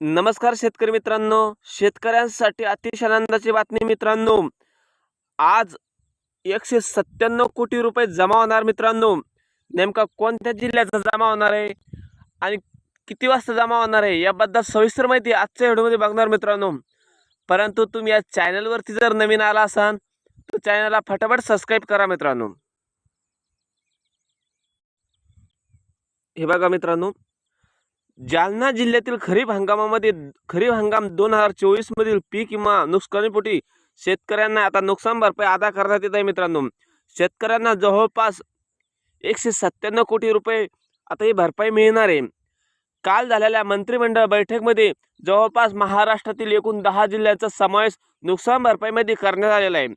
नमस्कार शेतकरी मित्रांनो. शेतकऱ्यांसाठी अतिशय आनंदाची बातमी मित्रांनो. आज एकशे सत्त्याण्णव कोटी रुपये जमा होणार मित्रांनो. नेमका कोणत्या जिल्ह्याचा जमा होणार आहे आणि किती वाजता जमा होणार आहे याबद्दल सविस्तर माहिती आजच्या व्हिडिओमध्ये बघणार मित्रांनो. परंतु तुम्ही या चॅनलवरती जर नवीन आला असाल तर चॅनलला फटाफट सबस्क्राईब करा मित्रांनो. हे बघा मित्रांनो. जालना जिल्ह्यातील खरीप हंगामामध्ये खरीप हंगाम दोन हजार चोवीस मधील पीक विमा नुकसानीपोटी शेतकऱ्यांना आता नुकसान भरपाई अदा करण्यात येत आहे मित्रांनो. शेतकऱ्यांना जवळपास एकशे सत्त्याण्णव कोटी रुपये आता ही भरपाई मिळणार आहे. काल झालेल्या मंत्रिमंडळ बैठकमध्ये जवळपास महाराष्ट्रातील एकूण दहा जिल्ह्यांचा समावेश नुकसान भरपाईमध्ये करण्यात आलेला आहे.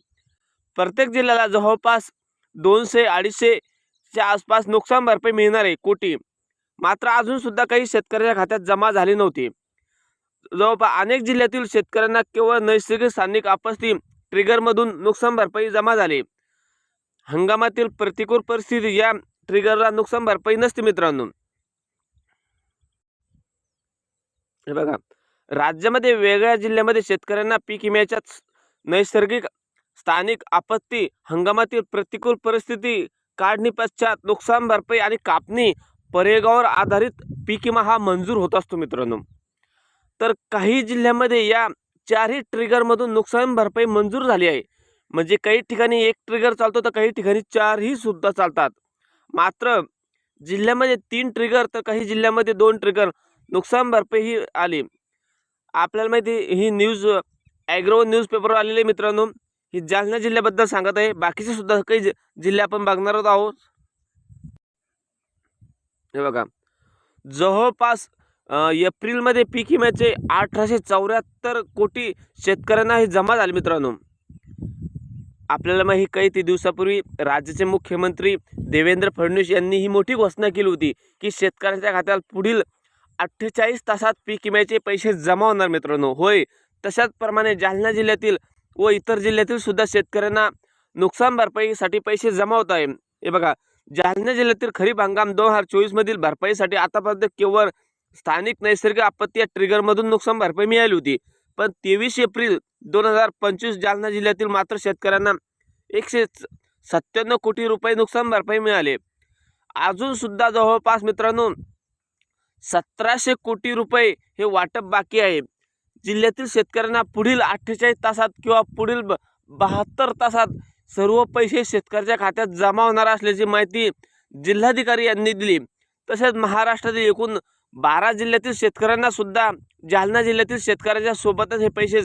प्रत्येक जिल्ह्याला जवळपास दोनशे अडीचशेच्या आसपास नुकसान भरपाई मिळणार आहे कोटी. मात्र अजून सुद्धा काही शेतकऱ्याच्या खात्यात जमा झाली नव्हती. जवळपास अनेक जिल्ह्यातील शेतकऱ्यांना केवळ नैसर्गिक स्थानिक आपत्ती ट्रिगरमधून नुकसान भरपाई जमा झाली. हंगामातील प्रतिकूल परिस्थिती या ट्रिगरला नुकसान भरपाई नसते मित्रांनो. हे बघा राज्यामध्ये वेगळ्या जिल्ह्यामध्ये शेतकऱ्यांना पीक विम्याच्या नैसर्गिक स्थानिक आपत्ती हंगामातील प्रतिकूल परिस्थिती काढणी पश्चात नुकसान भरपाई आणि कापणी परेगावर आधारित पीक विमा हा मंजूर होत असतो मित्रांनो. तर काही जिल्ह्यामध्ये या चारही ट्रिगरमधून नुकसान भरपाई मंजूर झाली आहे. म्हणजे काही ठिकाणी एक ट्रिगर चालतो तर काही ठिकाणी चारही सुद्धा चालतात. मात्र जिल्ह्यामध्ये तीन ट्रिगर तर काही जिल्ह्यामध्ये दोन ट्रिगर नुकसान भरपाई ही आली. आपल्याला माहिती ही न्यूज ॲग्रो न्यूजपेपरवर आलेली मित्रांनो. ही जालना जिल्ह्याबद्दल सांगत आहे. बाकीचे सुद्धा काही जि- जिल्हे आपण बघणार आहोत. हे बघा. जवळपास एप्रिलमध्ये पीक विम्याचे अठराशे चौऱ्याहत्तर कोटी शेतकऱ्यांना हे जमा झाले मित्रांनो. आपल्याला माहिती काही ती दिवसापूर्वी राज्याचे मुख्यमंत्री देवेंद्र फडणवीस यांनी ही मोठी घोषणा केली होती की शेतकऱ्यांच्या खात्यात पुढील अठ्ठेचाळीस तासात पीक विम्याचे पैसे जमा होणार मित्रांनो. होय तशाच प्रमाणे जालना जिल्ह्यातील व इतर जिल्ह्यातील सुद्धा शेतकऱ्यांना नुकसान भरपाईसाठी पैसे जमा होत आहे. हे बघा जालना जिल्ह्यातील खरीप हंगाम दोन हजार चोवीसमधील भरपाईसाठी आतापर्यंत केवळ स्थानिक नैसर्गिक आपत्ती या ट्रिगरमधून नुकसान भरपाई मिळाली होती. पण तेवीस एप्रिल दोन हजार पंचवीस जालना जिल्ह्यातील मात्र शेतकऱ्यांना एकशे सत्त्याण्णव कोटी रुपये नुकसान भरपाई मिळाले. अजून सुद्धा जवळपास मित्रांनो सतराशे कोटी रुपये हे वाटप बाकी आहे. जिल्ह्यातील शेतकऱ्यांना पुढील अठ्ठेचाळीस तासात किंवा पुढील ब बहात्तर तासात सर्व पैसे शेतकऱ्याच्या खात्यात जमा होणार असल्याची माहिती जिल्हाधिकारी यांनी दिली. तसेच महाराष्ट्रातील एकूण बारा जिल्ह्यातील शेतकऱ्यांना सुद्धा जालना जिल्ह्यातील शेतकऱ्याच्या सोबतच हे पैसे